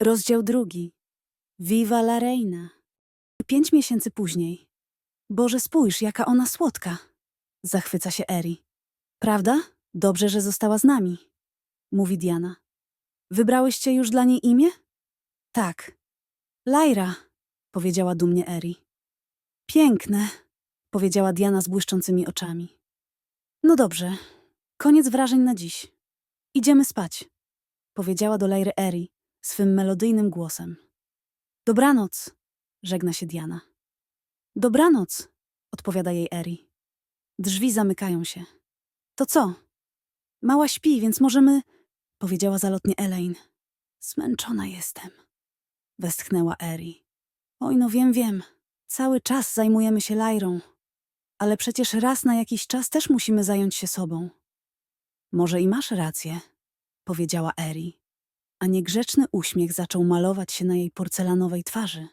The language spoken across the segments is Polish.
Rozdział drugi. Viva la reina. Pięć miesięcy później. Boże, spójrz, jaka ona słodka. Zachwyca się Eri. Prawda? Dobrze, że została z nami. Mówi Diana. Wybrałyście już dla niej imię? Tak. Laira, powiedziała dumnie Eri. Piękne, powiedziała Diana z błyszczącymi oczami. No dobrze, koniec wrażeń na dziś. Idziemy spać, powiedziała do Lairy Eri swym melodyjnym głosem. Dobranoc, żegna się Diana. Dobranoc, odpowiada jej Eri. Drzwi zamykają się. To co? Mała śpi, więc możemy, powiedziała zalotnie Elaine. Zmęczona jestem, westchnęła Eri. Oj, no wiem, wiem. Cały czas zajmujemy się Lairą. Ale przecież raz na jakiś czas też musimy zająć się sobą. Może i masz rację, powiedziała Eri, a niegrzeczny uśmiech zaczął malować się na jej porcelanowej twarzy.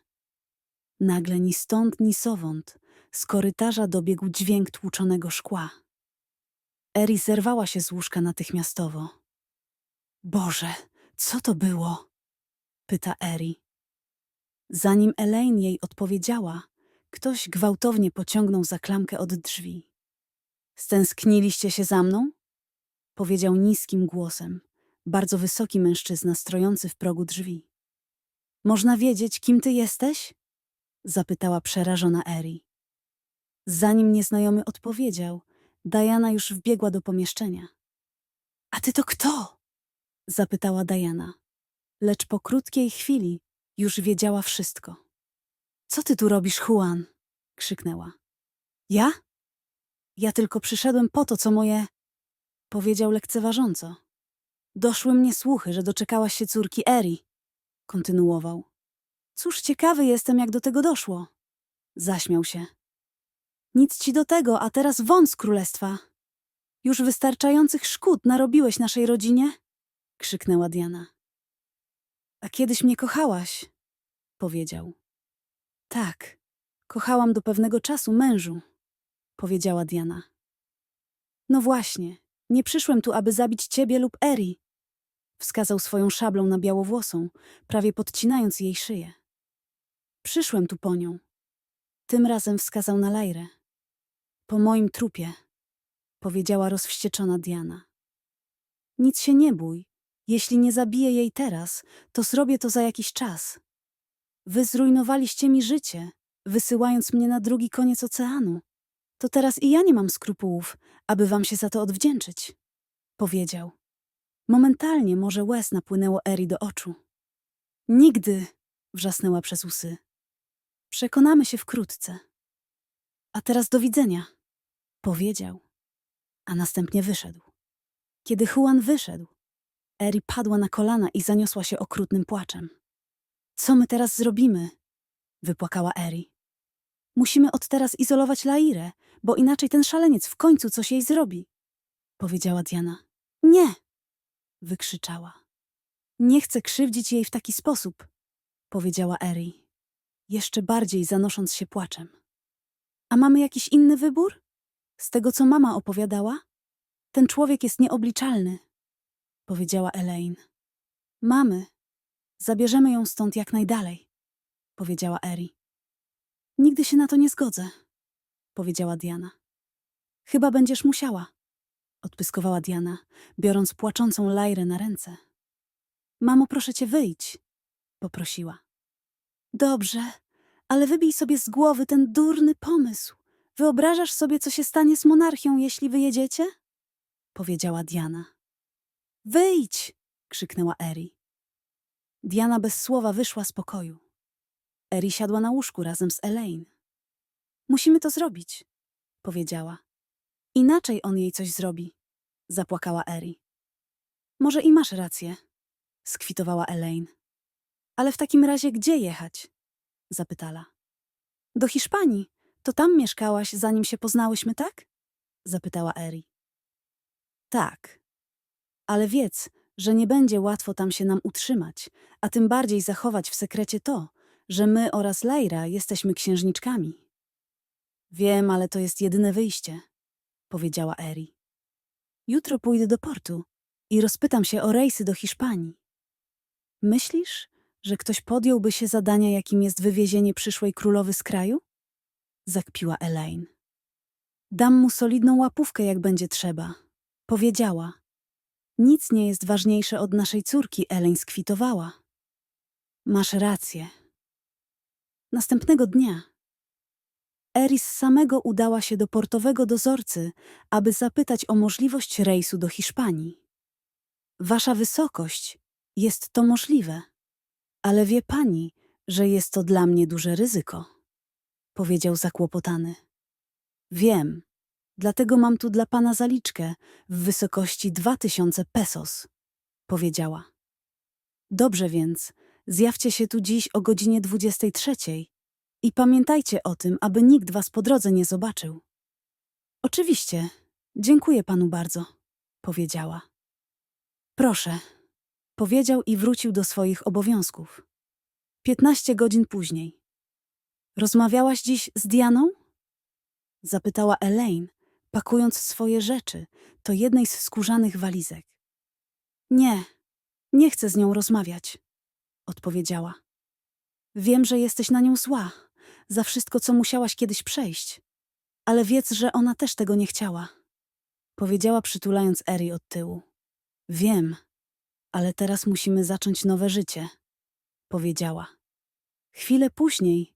Nagle ni stąd, ni sowąd z korytarza dobiegł dźwięk tłuczonego szkła. Eri zerwała się z łóżka natychmiastowo. Boże, co to było? pyta Eri. Zanim Elaine jej odpowiedziała, ktoś gwałtownie pociągnął za klamkę od drzwi. Stęskniliście się za mną? Powiedział niskim głosem, bardzo wysoki mężczyzna stojący w progu drzwi. Można wiedzieć, kim ty jesteś? Zapytała przerażona Eri. Zanim nieznajomy odpowiedział, Diana już wbiegła do pomieszczenia. A ty to kto? Zapytała Diana. Lecz po krótkiej chwili już wiedziała wszystko. Co ty tu robisz, Juan? krzyknęła. Ja? Ja tylko przyszedłem po to, co moje. powiedział lekceważąco. Doszły mnie słuchy, że doczekałaś się córki Eri. Kontynuował. Cóż, ciekawy jestem, jak do tego doszło. Zaśmiał się. Nic ci do tego, a teraz z królestwa. Już wystarczających szkód narobiłeś naszej rodzinie? krzyknęła Diana. A kiedyś mnie kochałaś, powiedział. Tak, kochałam do pewnego czasu mężu, powiedziała Diana. No właśnie, nie przyszłem tu, aby zabić ciebie lub Eri. Wskazał swoją szablą na białowłosą, prawie podcinając jej szyję. Przyszłem tu po nią. Tym razem wskazał na Lajrę. Po moim trupie, powiedziała rozwścieczona Diana. Nic się nie bój. Jeśli nie zabiję jej teraz, to zrobię to za jakiś czas. Wy zrujnowaliście mi życie, wysyłając mnie na drugi koniec oceanu. To teraz i ja nie mam skrupułów, aby wam się za to odwdzięczyć. Powiedział. Momentalnie może łez napłynęło Eri do oczu. Nigdy, wrzasnęła przez łzy. Przekonamy się wkrótce. A teraz do widzenia, powiedział, a następnie wyszedł. Kiedy Juan wyszedł, Eri padła na kolana i zaniosła się okrutnym płaczem. Co my teraz zrobimy? wypłakała Eri. Musimy od teraz izolować Lairę, bo inaczej ten szaleniec w końcu coś jej zrobi, powiedziała Diana. Nie! Wykrzyczała. Nie chcę krzywdzić jej w taki sposób, powiedziała Eri, jeszcze bardziej zanosząc się płaczem. A mamy jakiś inny wybór? Z tego, co mama opowiadała? Ten człowiek jest nieobliczalny, powiedziała Elaine. Mamy. Zabierzemy ją stąd jak najdalej, powiedziała Eri. Nigdy się na to nie zgodzę, powiedziała Diana. Chyba będziesz musiała, odpyskowała Diana, biorąc płaczącą Lajrę na ręce. Mamo, proszę cię, wyjdź, poprosiła. Dobrze, ale wybij sobie z głowy ten durny pomysł. Wyobrażasz sobie, co się stanie z monarchią, jeśli wyjedziecie? powiedziała Diana. Wyjdź! krzyknęła Eri. Diana bez słowa wyszła z pokoju. Eri siadła na łóżku razem z Elaine. Musimy to zrobić, powiedziała. Inaczej on jej coś zrobi, zapłakała Eri. Może i masz rację, skwitowała Elaine. Ale w takim razie gdzie jechać? zapytała. Do Hiszpanii. To tam mieszkałaś, zanim się poznałyśmy, tak? zapytała Eri. Tak. Ale wiedz, że nie będzie łatwo tam się nam utrzymać, a tym bardziej zachować w sekrecie to, że my oraz Lejra jesteśmy księżniczkami. Wiem, ale to jest jedyne wyjście, powiedziała Eri. Jutro pójdę do portu i rozpytam się o rejsy do Hiszpanii. Myślisz, że ktoś podjąłby się zadania, jakim jest wywiezienie przyszłej królowy z kraju? Zakpiła Elaine. Dam mu solidną łapówkę, jak będzie trzeba. Powiedziała. Nic nie jest ważniejsze od naszej córki, Elaine skwitowała. Masz rację. Następnego dnia Eris samego udała się do portowego dozorcy, aby zapytać o możliwość rejsu do Hiszpanii. Wasza wysokość, jest to możliwe, ale wie pani, że jest to dla mnie duże ryzyko, powiedział zakłopotany. Wiem, dlatego mam tu dla pana zaliczkę w wysokości dwa tysiące pesos, powiedziała. Dobrze więc, zjawcie się tu dziś o godzinie dwudziestej trzeciej i pamiętajcie o tym, aby nikt was po drodze nie zobaczył. Oczywiście, dziękuję panu bardzo, powiedziała. Proszę, powiedział i wrócił do swoich obowiązków. Piętnaście godzin później. Rozmawiałaś dziś z Dianą? Zapytała Elaine, pakując swoje rzeczy do jednej z skórzanych walizek. Nie, nie chcę z nią rozmawiać, odpowiedziała. Wiem, że jesteś na nią zła, za wszystko, co musiałaś kiedyś przejść. Ale wiedz, że ona też tego nie chciała. Powiedziała, przytulając Eri od tyłu. Wiem, ale teraz musimy zacząć nowe życie, powiedziała. Chwilę później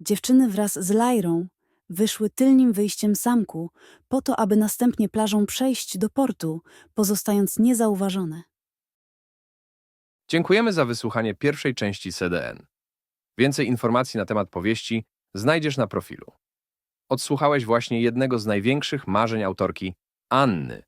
dziewczyny wraz z Lajrą wyszły tylnym wyjściem zamku, po to, aby następnie plażą przejść do portu, pozostając niezauważone. Dziękujemy za wysłuchanie pierwszej części CDN. Więcej informacji na temat powieści znajdziesz na profilu. Odsłuchałeś właśnie jednego z największych marzeń autorki Anny